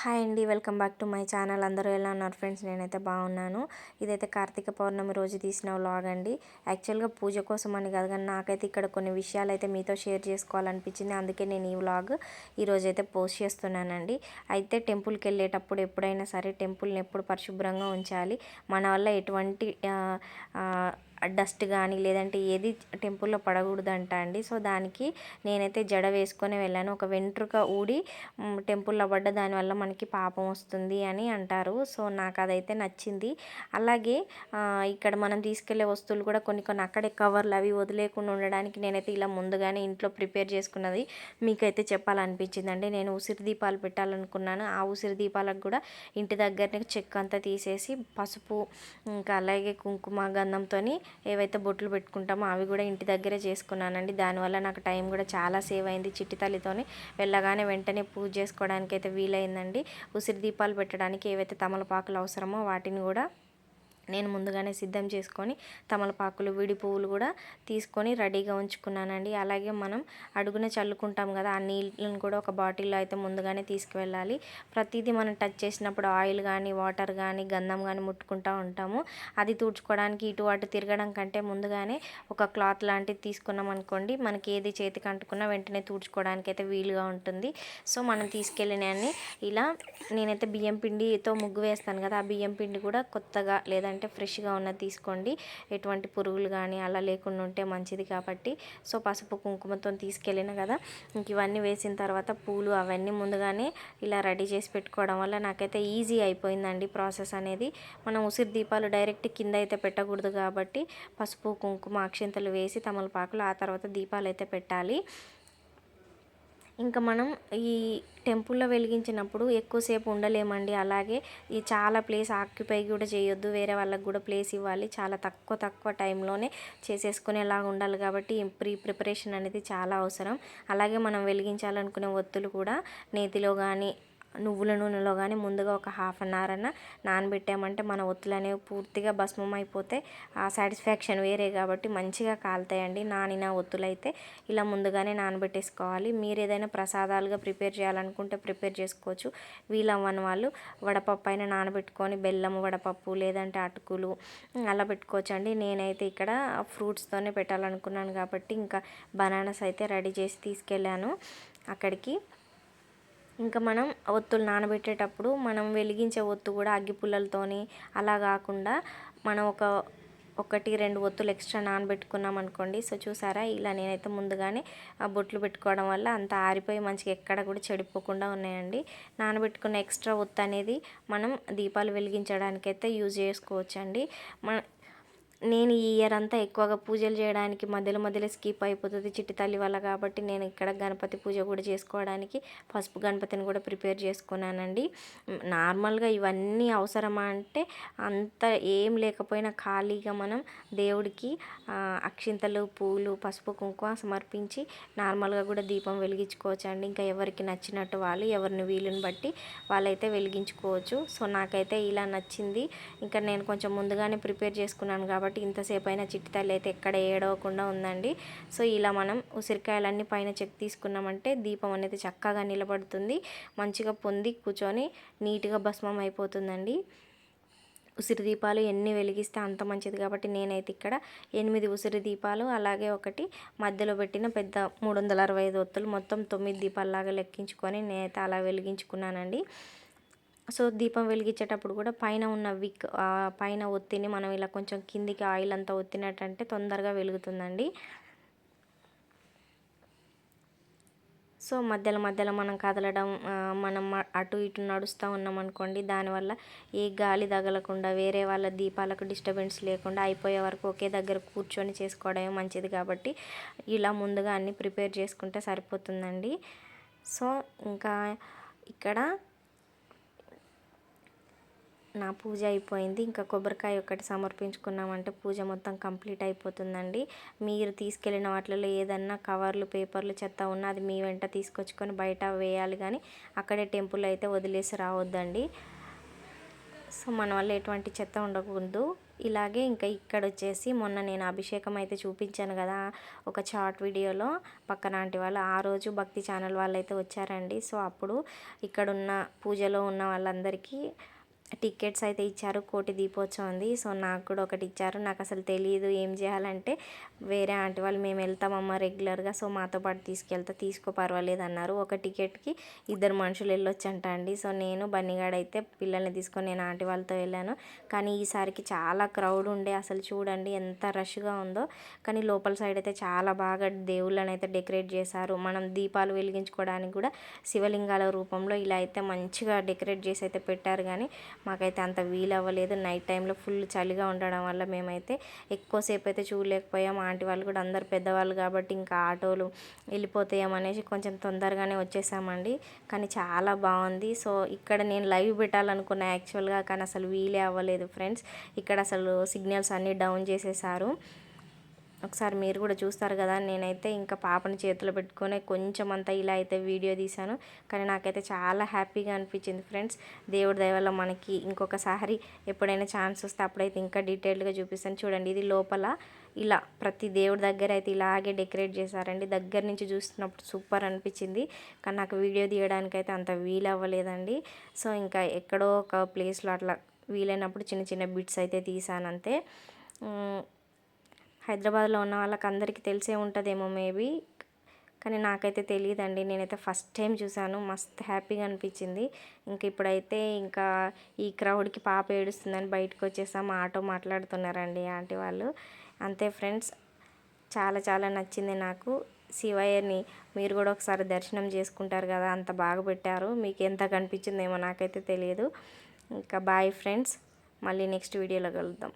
Hi అండి welcome back to my channel. అందరూ ఎలా ఉన్నారు ఫ్రెండ్స్? నేనైతే బాగున్నాను. ఇదైతే కార్తీక పౌర్ణమి రోజు తీసిన వ్లాగ్ అండి. యాక్చువల్గా పూజ కోసం అని కాదు కానీ నాకైతే ఇక్కడ కొన్ని విషయాలు అయితే మీతో షేర్ చేసుకోవాలనిపించింది. అందుకే నేను ఈ వ్లాగ్ ఈరోజు అయితే పోస్ట్ చేస్తున్నానండి. అయితే టెంపుల్కి వెళ్ళేటప్పుడు ఎప్పుడైనా సరే టెంపుల్ని ఎప్పుడు పరిశుభ్రంగా ఉంచాలి. మన వల్ల ఎటువంటి డస్ట్ కానీ లేదంటే ఏది టెంపుల్లో పడకూడదంట అండి. సో దానికి నేనైతే జడ వేసుకొని వెళ్ళాను. ఒక వెంట్రుక ఊడి టెంపుల్లో పడ్డ దానివల్ల మనకి పాపం వస్తుంది అని అంటారు. సో నాకు అదైతే నచ్చింది. అలాగే ఇక్కడ మనం తీసుకెళ్ళే వస్తువులు కూడా కొన్ని కొన్ని అక్కడే కవర్లు అవి వదిలేకుండా ఉండడానికి నేనైతే ఇలా ముందుగానే ఇంట్లో ప్రిపేర్ చేసుకున్నది మీకైతే చెప్పాలనిపించింది అండి నేను ఉసిరి దీపాలు పెట్టాలనుకున్నాను. ఆ ఉసిరి దీపాలకు కూడా ఇంటి దగ్గరనే చెక్క అంతా తీసేసి పసుపు ఇంకా అలాగే కుంకుమ గంధంతో ఏవైతే బొట్లు పెట్టుకుంటామో అవి కూడా ఇంటి దగ్గరే చేసుకున్నానండి. దానివల్ల నాకు టైం కూడా చాలా సేవ్ అయింది చిట్టి తల్లితోని. వెళ్ళగానే వెంటనే పూజ చేసుకోవడానికి అయితే వీలైందండి. ఉసిరి దీపాలు పెట్టడానికి ఏవైతే తమలపాకులు అవసరమో వాటిని కూడా నేను ముందుగానే సిద్ధం చేసుకొని తమలపాకులు విడి పువ్వులు కూడా తీసుకొని రెడీగా ఉంచుకున్నానండి. అలాగే మనం అడుగున చల్లుకుంటాం కదా ఆ నీళ్ళను కూడా ఒక బాటిల్లో అయితే ముందుగానే తీసుకువెళ్ళాలి. ప్రతిదీ మనం టచ్ చేసినప్పుడు ఆయిల్ కానీ వాటర్ కానీ గంధం కానీ ముట్టుకుంటూ ఉంటాము. అది తుడుచుకోవడానికి ఇటు అటు తిరగడం కంటే ముందుగానే ఒక క్లాత్ లాంటిది తీసుకున్నాం అనుకోండి మనకి ఏది చేతికి అంటుకున్నా వెంటనే తుడుచుకోవడానికి అయితే వీలుగా ఉంటుంది. సో మనం తీసుకెళ్ళినవన్నీ ఇలా నేనైతే బియ్యం పిండితో ముగ్గు వేస్తాను కదా ఆ బియ్యం పిండి కూడా కొత్తగా లేదంటే ఉంటే ఫ్రెష్గా ఉన్నది తీసుకోండి. ఎటువంటి పురుగులు కానీ అలా లేకుండా ఉంటే మంచిది కాబట్టి సో పసుపు కుంకుమతో తీసుకెళ్ళిన కదా. ఇంక ఇవన్నీ వేసిన తర్వాత పూలు అవన్నీ ముందుగానే ఇలా రెడీ చేసి పెట్టుకోవడం వల్ల నాకైతే ఈజీ అయిపోయిందండి ప్రాసెస్ అనేది. మనం ఉసిరి దీపాలు డైరెక్ట్ కింద అయితే పెట్టకూడదు కాబట్టి పసుపు కుంకుమ అక్షింతలు వేసి తమలపాకులు ఆ తర్వాత దీపాలు అయితే పెట్టాలి. ఇంకా మనం ఈ టెంపుల్లో వెలిగించినప్పుడు ఎక్కువసేపు ఉండలేమండి. అలాగే ఈ చాలా ప్లేస్ ఆక్యుపై కూడా చేయొద్దు. వేరే వాళ్ళకి కూడా ప్లేస్ ఇవ్వాలి. చాలా తక్కువ తక్కువ టైంలోనే చేసేసుకునేలాగా ఉండాలి కాబట్టి ప్రీ ప్రిపరేషన్ అనేది చాలా అవసరం. అలాగే మనం వెలిగించాలనుకునే ఒత్తులు కూడా నేతిలో కానీ నువ్వుల నూనెలో కానీ ముందుగా ఒక హాఫ్ అన్ అవర్ అన్న నానబెట్టామంటే మన ఒత్తులు అనేవి పూర్తిగా భస్మం అయిపోతే ఆ సాటిస్ఫాక్షన్ వేరే కాబట్టి మంచిగా కాలుతాయండి. నానిన ఒత్తులు అయితే ఇలా ముందుగానే నానబెట్టేసుకోవాలి. మీరు ఏదైనా ప్రసాదాలుగా ప్రిపేర్ చేయాలనుకుంటే ప్రిపేర్ చేసుకోవచ్చు. వీలవ్వని వాళ్ళు వడపప్పు అయినా నానబెట్టుకొని బెల్లం వడపప్పు లేదంటే అటుకులు అలా పెట్టుకోవచ్చు అండి నేనైతే ఇక్కడ ఫ్రూట్స్తోనే పెట్టాలనుకున్నాను కాబట్టి ఇంకా బనానాస్ అయితే రెడీ చేసి తీసుకెళ్ళాను అక్కడికి. ఇంకా మనం ఒత్తులు నానబెట్టేటప్పుడు మనం వెలిగించే ఒత్తు కూడా అగ్గి పుల్లలతోని అలా కాకుండా మనం ఒక ఒకటి రెండు ఒత్తులు ఎక్స్ట్రా నానబెట్టుకున్నాం అనుకోండి. సో చూసారా? ఇలా నేనైతే ముందుగానే ఆ బొట్లు పెట్టుకోవడం వల్ల అంత ఆరిపోయి మంచిగా ఎక్కడ కూడా చెడిపోకుండా ఉన్నాయండి. నానబెట్టుకున్న ఎక్స్ట్రా ఒత్తు అనేది మనం దీపాలు వెలిగించడానికైతే యూజ్ చేసుకోవచ్చండి. మన నేను ఈ ఇయర్ అంతా ఎక్కువగా పూజలు చేయడానికి మధ్యలో మధ్యలో స్కిప్ అయిపోతుంది చిట్టి తల్లి వల్ల కాబట్టి నేను ఇక్కడ గణపతి పూజ కూడా చేసుకోవడానికి పసుపు గణపతిని కూడా ప్రిపేర్ చేసుకున్నానండి. నార్మల్గా ఇవన్నీ అవసరమా అంటే అంత ఏం లేకపోయినా ఖాళీగా మనం దేవుడికి అక్షింతలు పూలు పసుపు కుంకుమ సమర్పించి నార్మల్గా కూడా దీపం వెలిగించుకోవచ్చు అండి ఇంకా ఎవరికి నచ్చినట్టు వాళ్ళు ఎవరిని వీలుని బట్టి వాళ్ళైతే వెలిగించుకోవచ్చు. సో నాకైతే ఇలా నచ్చింది. ఇంకా నేను కొంచెం ముందుగానే ప్రిపేర్ చేసుకున్నాను కాబట్టి కాబట్టి ఇంతసేపు అయినా చిట్టి తల్లి అయితే ఎక్కడ ఏడవకుండా ఉందండి. సో ఇలా మనం ఉసిరికాయలన్నీ పైన చెక్ తీసుకున్నామంటే దీపం అనేది చక్కగా నిలబడుతుంది. మంచిగా పొంది కూర్చొని నీట్గా భస్మం అయిపోతుందండి. ఉసిరి దీపాలు ఎన్ని వెలిగిస్తే అంత మంచిది కాబట్టి నేనైతే ఇక్కడ ఎనిమిది ఉసిరి దీపాలు అలాగే ఒకటి మధ్యలో పెట్టిన పెద్ద మూడు వందల అరవై ఐదు ఒత్తులు మొత్తం తొమ్మిది దీపాలలాగా లెక్కించుకొని నేనైతే అలా వెలిగించుకున్నానండి. సో దీపం వెలిగించేటప్పుడు కూడా పైన ఉన్న విక్ పైన ఒత్తిని మనం ఇలా కొంచెం కిందికి ఆయిల్ అంతా ఒత్తినట్టంటే తొందరగా వెలుగుతుందండి. సో మధ్యలో మధ్యలో మనం కదలడం మనం అటు ఇటు నడుస్తూ ఉన్నాం అనుకోండి దానివల్ల ఏ గాలి తగలకుండా వేరే వాళ్ళ దీపాలకు డిస్టర్బెన్స్ లేకుండా అయిపోయే వరకు ఒకే దగ్గర కూర్చొని చేసుకోవడమే మంచిది కాబట్టి ఇలా ముందుగా అన్నీ ప్రిపేర్ చేసుకుంటే సరిపోతుందండి. సో ఇంకా ఇక్కడ నా పూజ అయిపోయింది. ఇంకా కొబ్బరికాయ ఒకటి సమర్పించుకున్నామంటే పూజ మొత్తం కంప్లీట్ అయిపోతుందండి. మీరు తీసుకెళ్ళిన వాటిలో ఏదన్నా కవర్లు పేపర్లు చెత్త ఉన్నా అది మీ వెంట తీసుకొచ్చుకొని బయట వేయాలి కానీ అక్కడే టెంపుల్ అయితే వదిలేసి రావద్దండి. సో మన వల్ల ఎటువంటి చెత్త ఉండకూడదు. ఇలాగే ఇంకా ఇక్కడ వచ్చేసి మొన్న నేను అభిషేకం అయితే చూపించాను కదా ఒక షార్ట్ వీడియోలో పక్కన ఆంటీ వాళ్ళు. ఆ రోజు భక్తి ఛానల్ వాళ్ళు అయితే వచ్చారండి. సో అప్పుడు ఇక్కడున్న పూజలో ఉన్న వాళ్ళందరికీ టికెట్స్ అయితే ఇచ్చారు. కోటి దీపోత్సవంది సో నాకు కూడా ఒకటి ఇచ్చారు. నాకు అసలు తెలియదు ఏం చేయాలంటే వేరే ఆంటీ వాళ్ళు మేము వెళ్తామమ్మా రెగ్యులర్గా సో మాతో పాటు తీసుకెళ్తా తీసుకో పర్వాలేదు అన్నారు. ఒక టికెట్కి ఇద్దరు మనుషులు వెళ్ళొచ్చంట అండి. సో నేను బన్నీగాడు అయితే పిల్లల్ని తీసుకొని నేను ఆంటీ వాళ్ళతో వెళ్ళాను. కానీ ఈసారికి చాలా క్రౌడ్ ఉండే. అసలు చూడండి ఎంత రష్గా ఉందో. కానీ లోపల సైడ్ అయితే చాలా బాగా దేవుళ్ళని అయితే డెకరేట్ చేశారు. మనం దీపాలు వెలిగించుకోవడానికి కూడా శివలింగాల రూపంలో ఇలా అయితే మంచిగా డెకరేట్ చేసి అయితే పెట్టారు. కానీ మాకైతే అంత వీలు అవ్వలేదు నైట్ టైంలో ఫుల్ చలిగా ఉండడం వల్ల మేమైతే ఎక్కువసేపు అయితే చూడలేకపోయాం. ఆంటీ వాళ్ళు కూడా అందరు పెద్దవాళ్ళు కాబట్టి ఇంకా ఆటోలు వెళ్ళిపోతాయమనేసి కొంచెం తొందరగానే వచ్చేసామండి. కానీ చాలా బాగుంది. సో ఇక్కడ నేను లైవ్ పెట్టాలనుకున్నా యాక్చువల్గా కానీ అసలు వీలే అవ్వలేదు ఫ్రెండ్స్. ఇక్కడ అసలు సిగ్నల్స్ అన్నీ డౌన్ చేసేసారు. ఒకసారి మీరు కూడా చూస్తారు కదా నేనైతే ఇంకా పాపని చేతిలో పెట్టుకొని కొంచెం అంతా ఇలా అయితే వీడియో తీశాను. కానీ నాకైతే చాలా హ్యాపీగా అనిపించింది ఫ్రెండ్స్. దేవుడి దయవల్ల మనకి ఇంకొకసారి ఎప్పుడైనా ఛాన్స్ వస్తే అప్పుడైతే ఇంకా డీటెయిల్డ్గా చూపిస్తాను. చూడండి ఇది లోపల ఇలా ప్రతి దేవుడి దగ్గర అయితే ఇలాగే డెకరేట్ చేశారండి. దగ్గర నుంచి చూస్తున్నప్పుడు సూపర్ అనిపించింది. కానీ నాకు వీడియో తీయడానికి అయితే అంత వీలు అవ్వలేదండి సో ఇంకా ఎక్కడో ఒక ప్లేస్లో అట్లా వీలైనప్పుడు చిన్న చిన్న బిట్స్ అయితే తీసాను అంతే. హైదరాబాద్లో ఉన్న వాళ్ళకి అందరికీ తెలిసే ఉంటుందేమో మేబీ. కానీ నాకైతే తెలియదండి. నేనైతే ఫస్ట్ టైం చూశాను. మస్త్ హ్యాపీగా అనిపించింది. ఇంక ఇప్పుడైతే ఇంకా ఈ క్రౌడ్కి పాప ఏడుస్తుందని బయటకు వచ్చేసాం. ఆటో మాట్లాడుతున్నారండి ఆంటీ వాళ్ళు. అంతే ఫ్రెండ్స్ చాలా చాలా నచ్చింది నాకు. శివయ్యని మీరు కూడా ఒకసారి దర్శనం చేసుకుంటారు కదా అంత బాగా పెట్టారు. మీకు ఎంత కనిపించిందేమో నాకైతే తెలియదు. ఇంకా బాయ్ ఫ్రెండ్స్ మళ్ళీ నెక్స్ట్ వీడియోలో కలుద్దాం.